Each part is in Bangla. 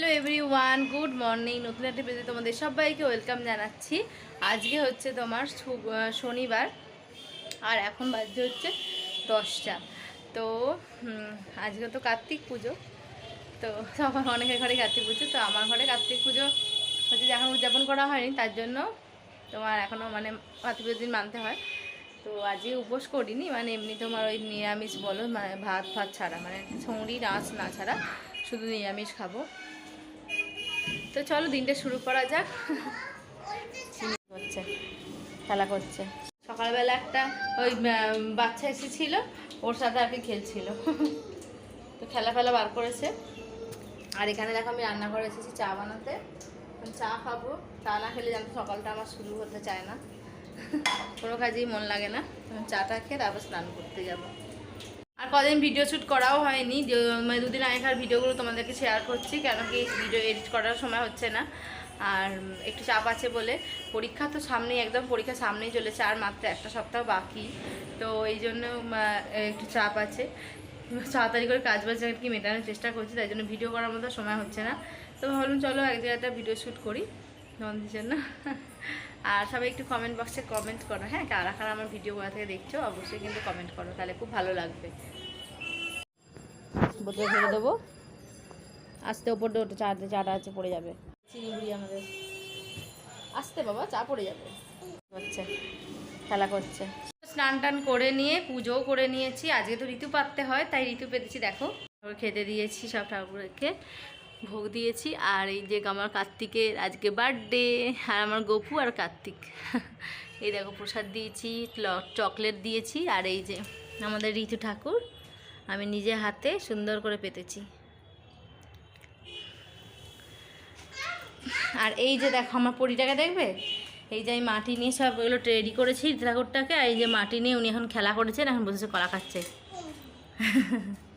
Hello everyone good morning নতুন একটা পেজে তোমাদের সবাইকে ওয়েলকাম জানাচ্ছি। আজকে হচ্ছে তোমার শনিবার, আর এখন বাজছে হচ্ছে দশটা। তো আজকে তো কার্তিক পুজো। তো সবার অনেকের ঘরে কার্তিক পুজো, তো আমার ঘরে কার্তিক পুজো হচ্ছে এখন উদযাপন করা হয়নি, তার জন্য তোমার এখনও মানে কার্তিক পুজোর দিন মানতে হয়। তো আজকে উপোস করিনি মানে এমনি তোমার ওই নিরামিষ বলো মানে ভাত ফাত ছাড়া মানে ছৌড়ি নাচ না ছাড়া শুধু নিরামিষ খাব। তো চলো দিনটা শুরু করা যাক। করছে খেলা করছে। সকালবেলা একটা ওই বাচ্চা এসেছিল, ওর সাথে আর কি খেলছিল। তো খেলা ফেলা বার করেছে। আর এখানে দেখো আমি রান্না করে এসেছি, চা বানাতে। চা খাব। চা না খেলে জানতো সকালটা আমার শুরু হতে চায় না। কোনো কাজেই মন লাগে না। চাটা খেয়ে তারপর স্নান করতে যাব। আর কদিন ভিডিও শ্যুট করাও হয়নি। মানে দুদিন আগেকার ভিডিওগুলো তোমাদেরকে শেয়ার করছি, কেন কি ভিডিও এডিট করার সময় হচ্ছে না। আর একটু চাপ আছে বলে। পরীক্ষা তো সামনেই, একদম পরীক্ষা সামনেই চলেছে, আর মাত্র একটা সপ্তাহ বাকি। তো এই জন্য একটু চাপ আছে। তাড়াতাড়ি করে কাজ বাজ কি মেটানোর চেষ্টা করছি, তাই জন্য ভিডিও করার মতো সময় হচ্ছে না। তো ভাবলাম, চলো এক জায়গায় একটা ভিডিও শ্যুট করি। নন্দির জন্য। আর সবাই একটু কমেন্ট বক্সে কমেন্ট করো হ্যাঁ? কারা কারা আমার ভিডিও কোথা থেকে দেখছ অবশ্যই কিন্তু কমেন্ট করো তাহলে খুব ভালো লাগবে। বোতলে দেবো। আস্তে ওপর দিয়ে ওটা চাটা চাটা আছে পড়ে যাবে। চিনি বুড়ি আমাদের। আসতে বাবা চা পড়ে যাবে। হচ্ছে খেলা করছে। স্নান টান করে নিয়ে পুজোও করে নিয়েছি। আজকে তো ঋতু পাততে হয় তাই ঋতু পেতেছি দেখো। খেতে দিয়েছি সব ঠাকুরকে। ভোগ দিয়েছি। আর এই যে আমার কার্তিকের আজকে বার্থডে আর আমার গপু আর কার্তিক। এই দেখো প্রসাদ দিয়েছি চকলেট দিয়েছি, আর এই যে আমাদের ঋতু ঠাকুর, আমি নিজে হাতে সুন্দর করে পেতেছি। আর এই যে দেখো আমার পরিটাকে দেখবে? এই যে আমি মাটি নিয়ে সব এগুলো রেডি করেছি ঠাকুরটাকে, আর এই যে মাটি নিয়ে উনি এখন খেলা করেছেন, এখন বসেছে কলা খাচ্ছে।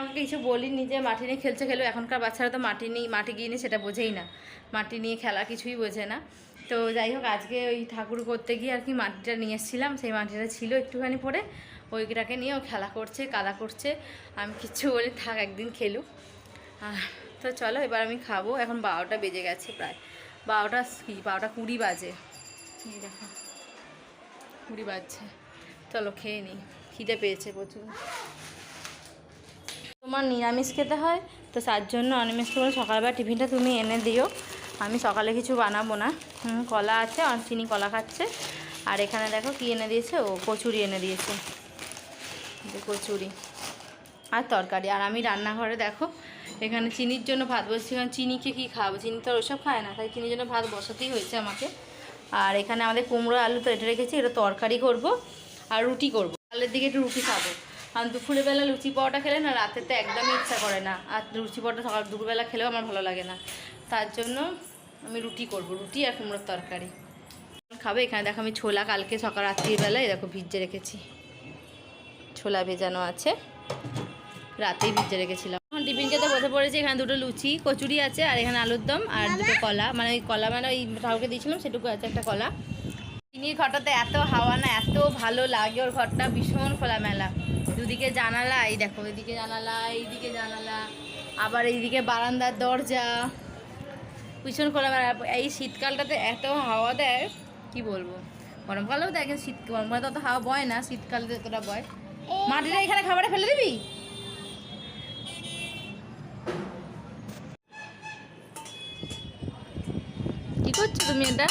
আমাকে কিছু বলিনি যে মাটি নিয়ে খেলছে খেলো। এখনকার বাচ্চারা তো মাটি নিয়ে, মাটি গিয়ে নিয়ে সেটা বোঝেই না। মাটি নিয়ে খেলা কিছুই বোঝে না। তো যাই হোক, আজকে ওই ঠাকুর করতে গিয়ে আর কি মাটিটা নিয়ে এসেছিলাম। সেই মাটিটা ছিল একটুখানি পরে। ওইটাকে নিয়ে ও খেলা করছে, কাদা করছে। আমি কিচ্ছু বলি থাক, একদিন খেলুক। তো চলো, এবার আমি খাব। এখন বারোটা বেজে গেছে প্রায়। বারোটা কি? বারোটা কুড়ি বাজে। দেখো, কুড়ি বাজছে। চলো, খেয়ে নিই। খিদে পেয়েছে প্রচুর। তোমার নিরামিষ খেতে হয়, তো তার জন্য অনিমেষ করে সকালবেলা টিফিনটা তুমি এনে দিও। আমি সকালে কিছু বানাবো না। কলা আছে আর চিনি কলা খাচ্ছে। আর এখানে দেখো কি এনে দিয়েছে? ও কচুরি এনে দিয়েছে। কচুরি আর তরকারি। আর আমি রান্নাঘরে দেখো, এখানে চিনির জন্য ভাত বসছি কারণ চিনিকে কী খাব? চিনি তো ওসব খায় না। তাই চিনির জন্য ভাত বসাতেই হয়েছে আমাকে। আর এখানে আমাদের কুমড়ো আলু তো এটা রেখেছি। এটা তরকারি করব আর রুটি করব। কালের দিকে একটু রুটি খাব। কারণ দুপুরের বেলা লুচি পাওয়াটা খেলে না রাতে তো একদমই ইচ্ছা করে না। আর লুচি পাওয়াটা সকাল দুপুরবেলা খেলেও আমার ভালো লাগে না। তার জন্য আমি রুটি করব, রুটি আর কুমড়োর তরকারি। খাবে, এখানে দেখো আমি ছোলা কালকে সকাল রাত্রিবেলায় দেখো ভিজে রেখেছি। ছোলা ভেজানো আছে। রাতেই ভিজে রেখেছিলাম। এখন টিফিন খেতে বসে পড়েছি, এখানে দুটো লুচি, কচুরি আছে আর এখানে আলুর দম আর দুটো কলা। মানে ওই কলা মানে ওই ঠাকুরকে দিয়েছিলাম সেটুকু আছে একটা কলা। চিনির ঘরটাতে এত হাওয়া না, এত ভালো লাগে ওর ঘরটা, ভীষণ খোলামেলা। দুদিকে জানালা এই দেখো এদিকে জানালা এইদিকে জানালা আবার এইদিকে বারান্দার দরজা ভীষণ খোলামেলা এই শীতকালটাতে এত হাওয়া দেয় কি বলব গরমকালেও দেয় কিন্তু শীত গরমকালে তো হাওয়া বয় না শীতকালে তো এতটা বয় মাটিটা এখানে খাবারে ফেলে দিবি কি করছ তুমি এটা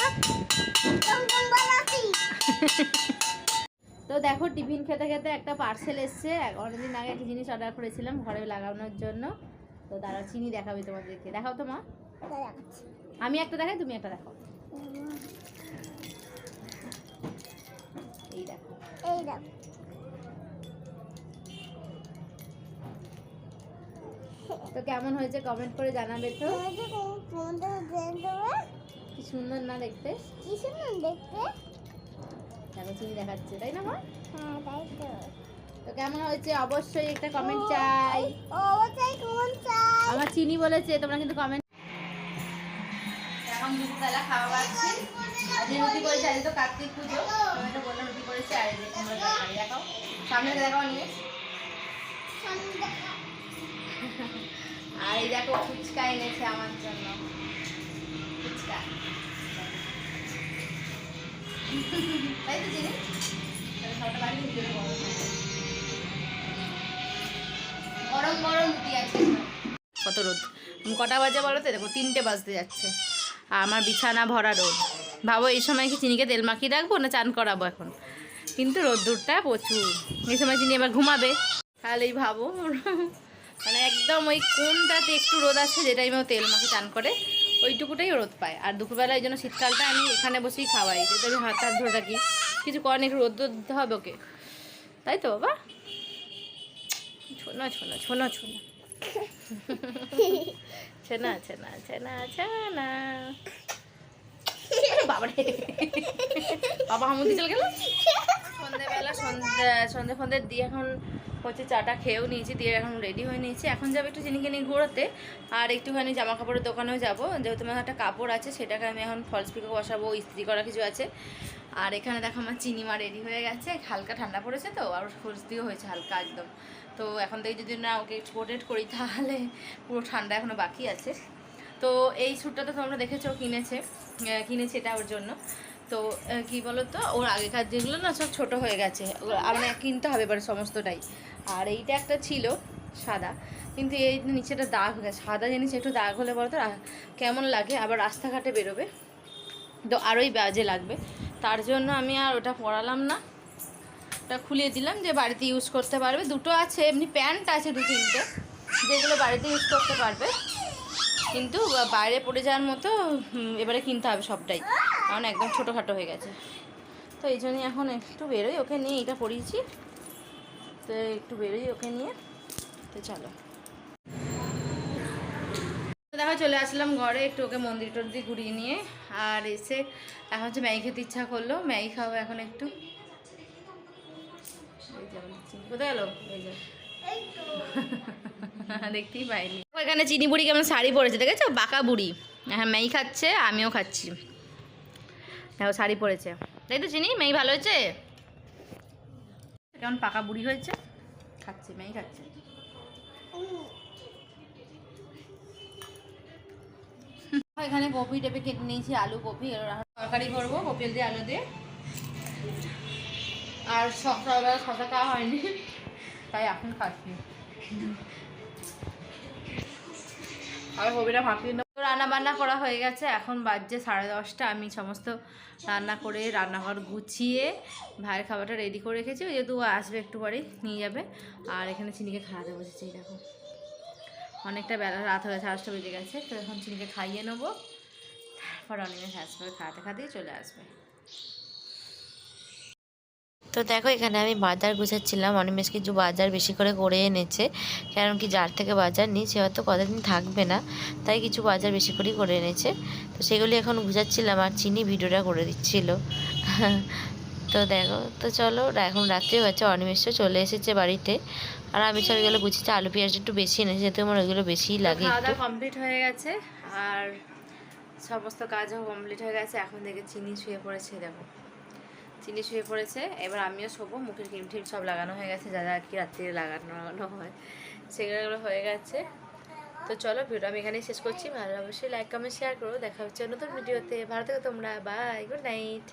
দেখো টিফিন খেতে খেতে একটা পার্সেল এসছে। অনেকদিন আগে একটা জিনিস অর্ডার করেছিলাম ঘরে লাগানোর জন্য। তো দাঁড়াও চিনি দেখাবি তোমাদেরকে। দেখাও তো মা। আমি একটা দেখাই তুমি একটা দেখো। এই দেখো। তো কেমন হয়েছে কমেন্ট করে জানাবে তো। কি সুন্দর না দেখতে। দেখো চিনি দেখাচ্ছে তাই না মা? তো। কেমন হয়েছে? অবশ্যই একটা কমেন্ট চাই। আমার চিনি বলেছে তোমরা কিন্তু কমেন্ট এখন দুপুরবেলা খাওয়া পাচ্ছি আজকে রুটি করেছি আজকে তো কার্তিক পুজো। আমি তো বললাম রুটি করেছি আর এই যে তরকারি দেখাও। সামনে থেকে দেখাও নিয়ে। আর এই দেখো ফুচকা এনেছে আমার জন্য। ফুচকা। তাই তো চিনি? কত রোদ? কটা বাজে বলো তো? দেখো, তিনটে বাজতে যাচ্ছে। আর আমার বিছানা ভরা রোদ। ভাবো, এই সময় কি চিনিকে তেল মাখিয়ে রাখব না চান করাবো এখন? কিন্তু রোদ্দুরটা প্রচুর। এই সময় চিনি এবার ঘুমাবে। তাহলেই ভাবো। মানে একদম ওই কোনটাতে একটু রোদ আছে, যে টাইমে তেল মাখে, চান করে, ওইটুকুটাই রোদ পায়। আর দুপুরবেলা এই জন্য শীতকালটা আমি এখানে বসেই খাওয়াই। যেটা আমি হাত হাত ধরে থাকি। কিছু করেন একটু রোদ দিতে হবে ওকে। তাই তো বাবা? ছোনা ছোনা ছোনা ছোনা। ছেনা ছেনা ছেনা ছেনা। বাবারে। বাবা হামুদি চলে গেল? সন্ধ্যেবেলা সন্ধ্যে সন্ধ্যে ফন্ধে দিয়ে এখন হচ্ছে চাটা খেয়েও নিয়েছি, দিয়ে এখন রেডি হয়ে নিয়েছি। এখন যাব একটু চিনিকে নিয়ে ঘোরাতে, আর একটুখানি জামা কাপড়ের দোকানেও যাব। যেহেতু আমার একটা কাপড় আছে, সেটাকে আমি এখন ফলস পিকো বসাবো, ইস্ত্রি করা কিছু আছে। আর এখানে দেখো আমার চিনিমা রেডি হয়ে গেছে, হালকা ঠান্ডা পড়েছে তো, আর সর্দিও হয়েছে হালকা একদম। তো এখন থেকে যদি না ওকে এক্সপোর্টেড করি, তাহলে পুরো ঠান্ডা এখনও বাকি আছে। তো এই স্যুটটা তো তোমরা দেখেছ, কিনেছে কিনেছে এটা ওর জন্য। তো কি বলো তো ওর আগেকার যেগুলো না সব ছোট হয়ে গেছে মানে কিনতে হবে এবার সমস্তটাই। আর এইটা একটা ছিল, সাদা। কিন্তু এই নিচেটা দাগ হয়ে গেছে, সাদা জিনিস একটু দাগ হলে বলতো কেমন লাগে, আবার রাস্তাঘাটে বেরোবে। তো আরোই বাজে লাগবে। তার জন্য আমি আর ওটা পরালাম না। ওটা খুলিয়ে দিলাম যে বাড়িতে ইউজ করতে পারবে। দুটো আছে, এমনি প্যান্ট আছে দু তিনটে, যেগুলো বাড়িতে ইউজ করতে পারবে। কিন্তু বাইরে পড়ে যাওয়ার মতো এবারে কিনতে হবে সবটাই। কারণ একদম ছোটোখাটো হয়ে গেছে। তো এই জন্যই এখন একটু বেরোই, ওকে নিয়ে এটা পরিয়েছি। তো একটু বেরোই ওকে নিয়ে, তো চলো। দেখো, চলে আসলাম ঘরে, একটু ওকে মন্দির টন্দির ঘুরিয়ে নিয়ে, আর এসে এখন হচ্ছে ম্যাগি খেতে ইচ্ছা করল। ম্যাগি খাব এখন একটু। কোথায় গেলো? দেখতেই পাইনি। এখানে চিনি বুড়ি কেমন শাড়ি পরেছে, দেখেছ? বাঁকা বুড়ি। হ্যাঁ মেই খাচ্ছে, আমিও খাচ্ছি। দেখো শাড়ি পরেছে। তাই তো চিনি মেয়ে ভালো হয়েছে? কেমন পাকা বুড়ি হয়েছে? খাচ্ছে মেই খাচ্ছে। এখানে কপি টেপে কেটে নিয়েছি আলু কপি তরকারি করব কপি দিয়ে আলু দিয়ে। আর সকালবেলা শশা খাওয়া হয়নি তাই এখন খাচ্ছি। আর কবিটা ভাপিয়ে রান্না বান্না করা হয়ে গেছে। এখন বাজছে সাড়ে দশটা। আমি সমস্ত রান্না করে রান্নাঘর গুছিয়ে ভাইয়ের খাবারটা রেডি করে রেখেছি। ওই যেহেতু আসবে একটু পরেই, নিয়ে যাবে। আর এখানে চিনিকে খাওয়াতে বসেছি দেখো। অনেকটা বেলা, রাত হয়ে গেছে আটটা বেজে গেছে। তো এখন চিনিকে খাইয়ে নেব। তারপর অনেকে আসবে খাওয়াতে খাওয়াতেই চলে আসবে। তো দেখো এখানে আমি বাজার গুছাচ্ছিলাম। অনিমেষ কিছু বাজার বেশি করে করে এনেছে। কারণ কি যার থেকে বাজার নিই সে হয়তো কতদিন থাকবে না তাই কিছু বাজার বেশি করেই করে এনেছে। তো সেগুলি এখন গুছাচ্ছিলাম আর চিনি ভিডিওটা করে দিচ্ছিল। তো দেখো তো চলো এখন রাত্রি হয়েছে অনিমেষও চলে এসেছে বাড়িতে। আর আমি সব এগুলো গুছিয়েছি আলু পেঁয়াজ একটু বেশি এনেছি যেহেতু আমার ওইগুলো বেশিই লাগে কমপ্লিট হয়ে গেছে আর সমস্ত কাজও কমপ্লিট হয়ে গেছে এখন দেখে চিনি শুয়ে পড়েছে দেখো। চিনি শুয়ে পড়েছে। এবার আমিও শোবো, মুখের ক্রিম টিম সব লাগানো হয়ে গেছে, যা যা আর কি রাত্রিরে লাগানো হয়। সেগুলো হয়ে গেছে। তো চলো ভিডিও আমি এখানেই শেষ করছি। ভালো অবশ্যই লাইক কমেন্ট শেয়ার করো। দেখা হচ্ছে নতুন ভিডিওতে ভালো থেকো তোমরা। Bye good night